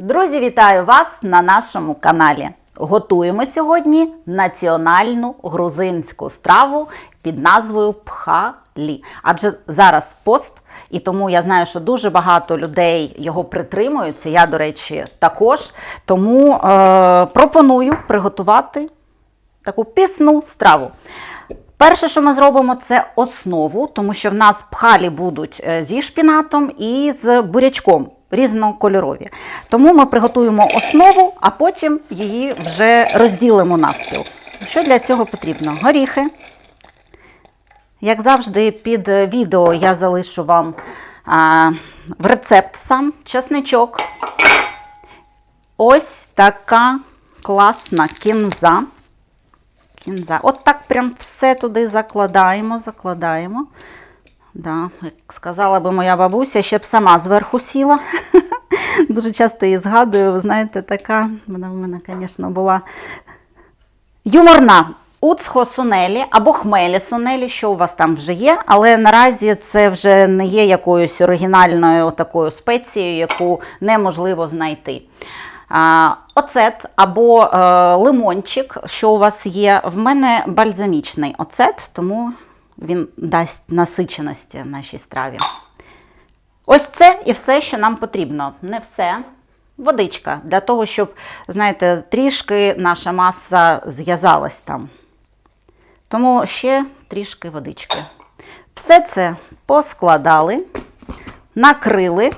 Друзі, вітаю вас на нашому каналі. Готуємо сьогодні національну грузинську страву під назвою пхалі. Адже зараз пост, і тому я знаю, що дуже багато людей його притримуються. Я, до речі, також. Тому е, пропоную приготувати таку пісну страву. Перше, що ми зробимо, це основу, тому що в нас пхалі будуть е, зі шпінатом і з бурячком різнокольорові. Тому ми приготуємо основу, а потім її вже розділимо навпіл. Що для цього потрібно? Горіхи. Як завжди, під відео я залишу вам а, в рецепт сам чесничок. Ось така класна кінза. Кінза. От так прям все туди закладаємо, закладаємо. Да, як сказала би моя бабуся, ще б сама зверху сіла. Дуже часто її згадую, ви знаєте, така, вона в мене, звісно, була юморна. Уцхо сунелі або хмелі сунелі, що у вас там вже є, але наразі це вже не є якоюсь оригінальною такою спецією, яку неможливо знайти. Оцет або е, лимончик, що у вас є. В мене бальзамічний оцет, тому він дасть насиченості нашій страві. Ось це і все, що нам потрібно. Не все. Водичка для того, щоб, знаєте, трішки наша маса зв'язалась там. Тому ще трішки водички. Все це поскладали, накрили.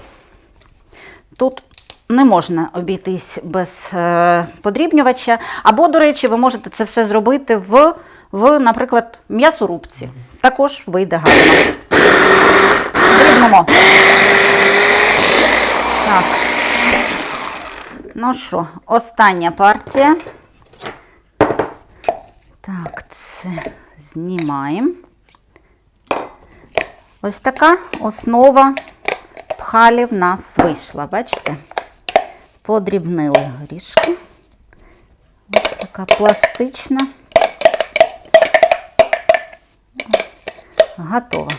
Тут не можна обійтись без е, подрібнювача. Або, до речі, ви можете це все зробити в, в наприклад, м'ясорубці. Також вийде гарно. Дрібнемо. Так. Ну що, остання партія. Так, це знімаємо. Ось така основа пхалі в нас вийшла, бачите? Подрібнили горішки. Ось така пластична. Готова.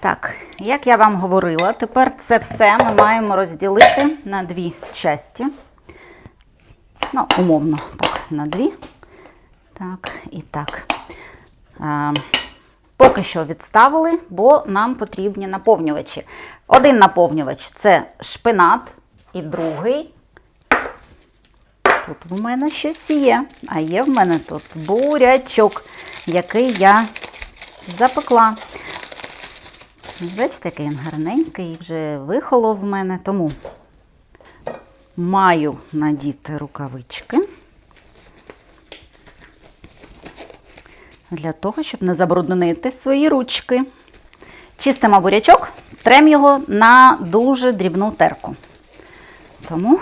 Так, як я вам говорила, тепер це все ми маємо розділити на дві часті. Ну, умовно, так, на дві. Так, і так. А, поки що відставили, бо нам потрібні наповнювачі. Один наповнювач це шпинат, і другий. Тут в мене щось є, а є в мене тут бурячок, який я запекла. Бачите, який він гарненький, вже вихолов в мене, тому маю надіти рукавички для того, щоб не забруднити свої ручки. Чистимо бурячок, трем його на дуже дрібну терку. Тому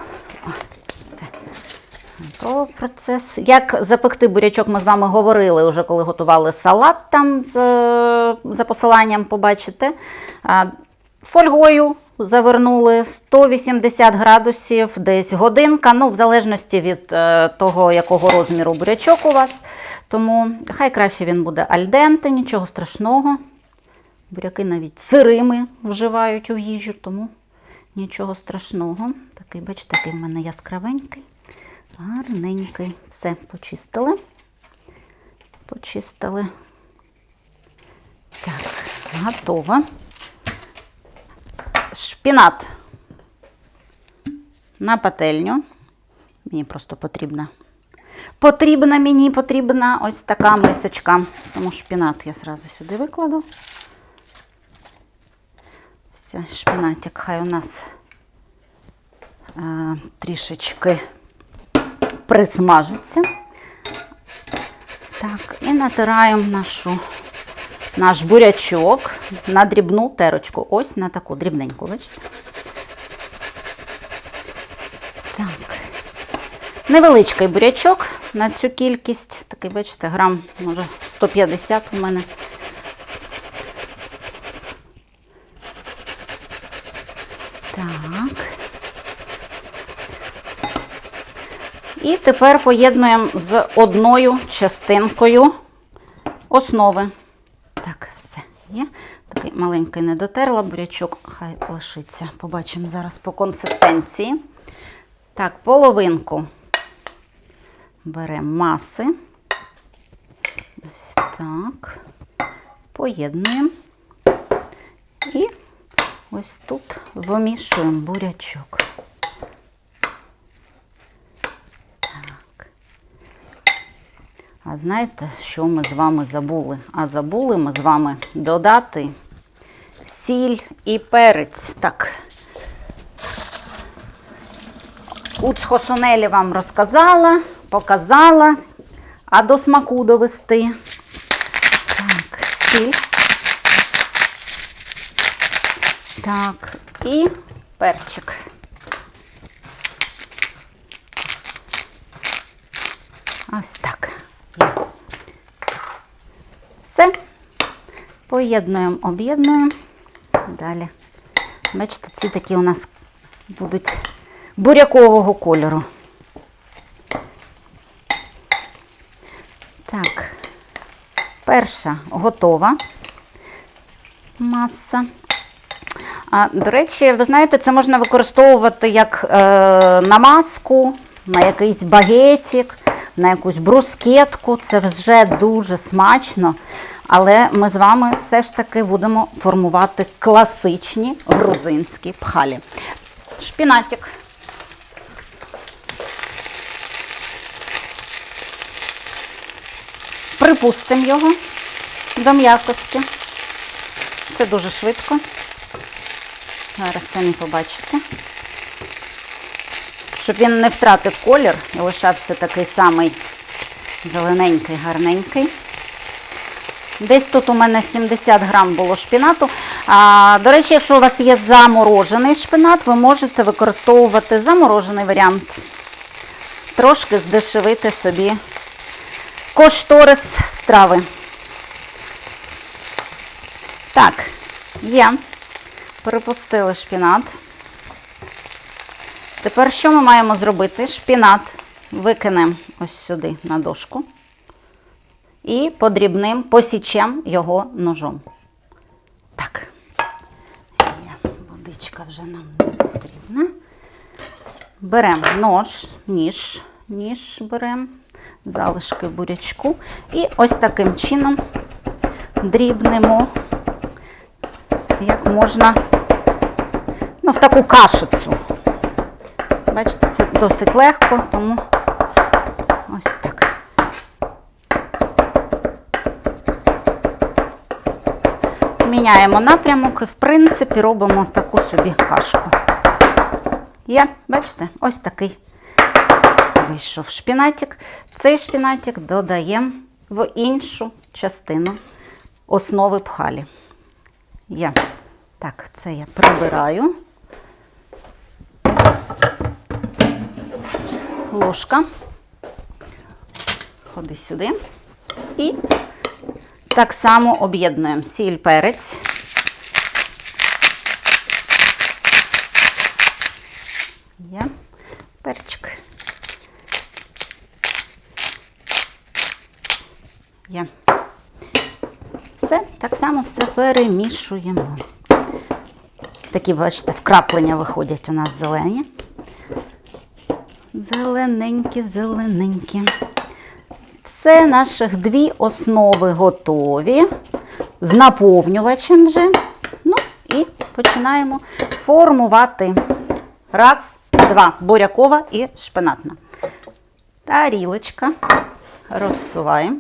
о, все. Готовий процес. Як запекти бурячок, ми з вами говорили, вже коли готували салат там з, за посиланням, побачите. Фольгою завернули 180 градусів, десь годинка, ну, в залежності від е, того, якого розміру бурячок у вас. Тому хай краще він буде альденте, нічого страшного. Буряки навіть сирими вживають у їжу, тому нічого страшного. Такий, бачите, такий в мене яскравенький, гарненький. Все, почистили. Почистили. Так, готово. Шпінат на пательню. Мені просто потрібна. Потрібна мені потрібна ось така мисочка. Тому шпінат я зразу сюди викладу. Все, шпінатик хай у нас а, трішечки присмажиться. Так, і натираємо нашу, наш бурячок на дрібну терочку. Ось на таку дрібненьку, бачите? Так. Невеличкий бурячок на цю кількість. Такий, бачите, грам, може, 150 у мене. Так. І тепер поєднуємо з одною частинкою основи. Так, все є. Такий маленький не дотерла, бурячок хай лишиться. Побачимо зараз по консистенції. Так, половинку беремо маси. Ось так. Поєднуємо. І ось тут вимішуємо бурячок. Так. А знаєте, що ми з вами забули? А забули ми з вами додати сіль і перець. Так. Уцхосунелі вам розказала, показала, а до смаку довести. Так, сіль. Так, і перчик. Ось так. Є. Все. Поєднуємо, об'єднуємо. Далі. Бачите, ці такі у нас будуть бурякового кольору. Так, перша готова маса. А, до речі, ви знаєте, це можна використовувати як е, намазку, на якийсь багетик, на якусь брускетку. Це вже дуже смачно. Але ми з вами все ж таки будемо формувати класичні грузинські пхалі. Шпінатик. Припустимо його до м'якості. Це дуже швидко. Зараз самі побачите. Щоб він не втратив колір і лишався такий самий зелененький, гарненький. Десь тут у мене 70 грам було шпінату. А, до речі, якщо у вас є заморожений шпинат, ви можете використовувати заморожений варіант. Трошки здешевити собі кошторис страви. Так, є. Перепустили шпінат. Тепер що ми маємо зробити? Шпінат викинемо ось сюди на дошку і подрібним посічемо його ножом. Так. Водичка вже нам не потрібна. Беремо нож, ніж, ніж беремо, залишки бурячку. І ось таким чином дрібнемо, як можна, ну, в таку кашицю. Бачите, це досить легко, тому ось так. Міняємо напрямок і, в принципі, робимо таку собі кашку. Є, бачите, ось такий вийшов шпінатик. Цей шпінатик додаємо в іншу частину основи пхалі. Є. Так, це я прибираю. Ложка. Ходи сюди. І так само об'єднуємо сіль, перець. Є перчик. Є. Все, так само все перемішуємо. Такі, бачите, вкраплення виходять у нас зелені. Зелененькі, зелененькі. Все, наших дві основи готові. З наповнювачем вже. Ну і починаємо формувати. Раз, два. Бурякова і шпинатна. Тарілочка. Розсуваємо.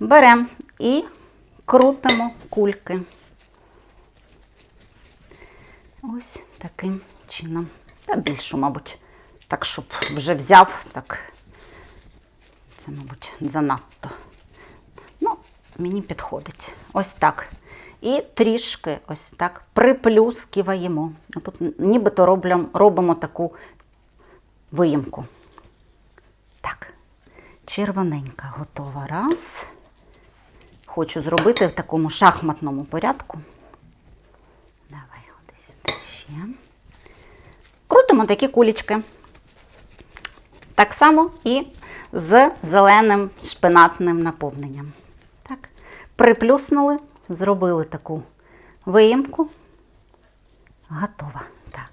Беремо і крутимо кульки. Ось таким чином. Та більшу, мабуть, так, щоб вже взяв, так це, мабуть, занадто. Ну, мені підходить. Ось так. І трішки ось так приплюскиваємо. Тут нібито роблям, робимо таку виїмку. Так, червоненька готова. Раз. Хочу зробити в такому шахматному порядку. Давай, ходи сюди ще. Крутимо такі кулічки. Так само і з зеленим шпинатним наповненням. Так. Приплюснули зробили таку виїмку. Готова. Так.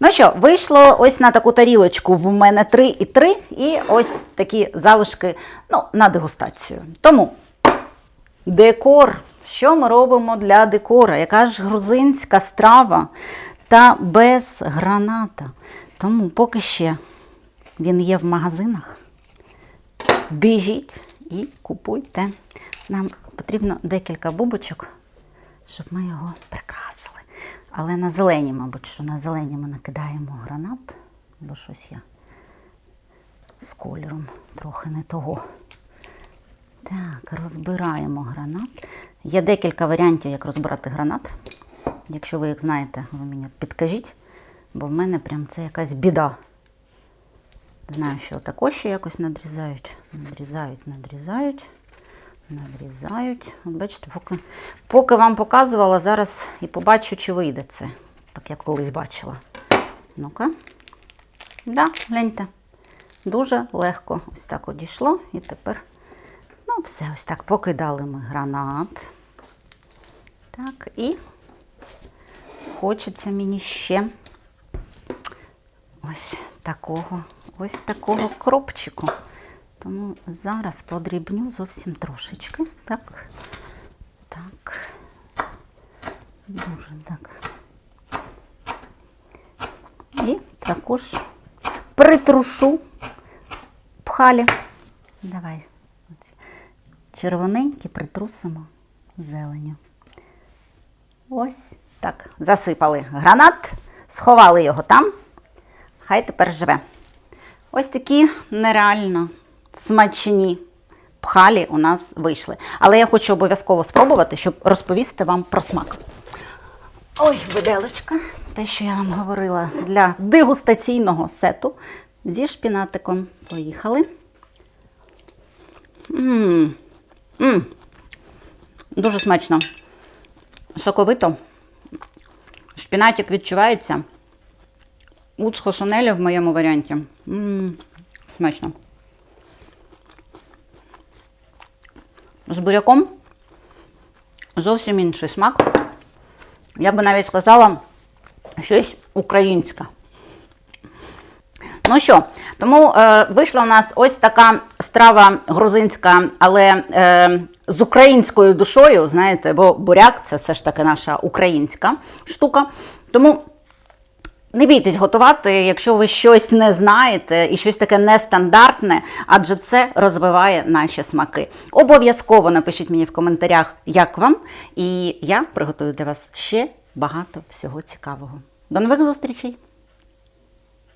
Ну що, вийшло ось на таку тарілочку в мене 3 і 3, і ось такі залишки ну, на дегустацію. Тому декор. Що ми робимо для декора? Яка ж грузинська страва та без граната. Тому поки ще він є в магазинах. Біжіть і купуйте. Нам потрібно декілька бубочок, щоб ми його прикрасили. Але на зелені, мабуть, що на зелені ми накидаємо гранат, бо щось я з кольором трохи не того. Так, розбираємо гранат. Є декілька варіантів, як розбирати гранат. Якщо ви їх знаєте, ви мені підкажіть, бо в мене прям це якась біда. Знаю, що також ще якось надрізають. Надрізають, надрізають, надрізають. От бачите, поки, поки вам показувала, зараз і побачу, чи вийде це. Так як колись бачила. Ну-ка. Да, гляньте. Дуже легко ось так одійшло. І тепер, ну, все, ось так покидали ми гранат. Так, і хочеться мені ще ось такого, ось такого кропчику. Тому зараз подрібню зовсім трошечки. Так. Так. Дуже так. І також притрушу пхалі. Давай. Червоненькі притрусимо зеленю. Ось так. Засипали гранат, сховали його там. Хай тепер живе. Ось такі нереально смачні пхалі у нас вийшли. Але я хочу обов'язково спробувати, щоб розповісти вам про смак. Ой, виделочка, те, що я вам говорила для дегустаційного сету зі шпінатиком. Поїхали. М-м. М. Дуже смачно. Соковито. Шпінатик відчувається. Уцхо сонеля в моєму варіанті. М-м, смачно. З буряком зовсім інший смак. Я би навіть сказала, щось українське. Ну що, тому е, вийшла у нас ось така страва грузинська, але е, з українською душою, знаєте, бо буряк це все ж таки наша українська штука. Тому не бійтесь готувати, якщо ви щось не знаєте і щось таке нестандартне, адже це розвиває наші смаки. Обов'язково напишіть мені в коментарях, як вам, і я приготую для вас ще багато всього цікавого. До нових зустрічей!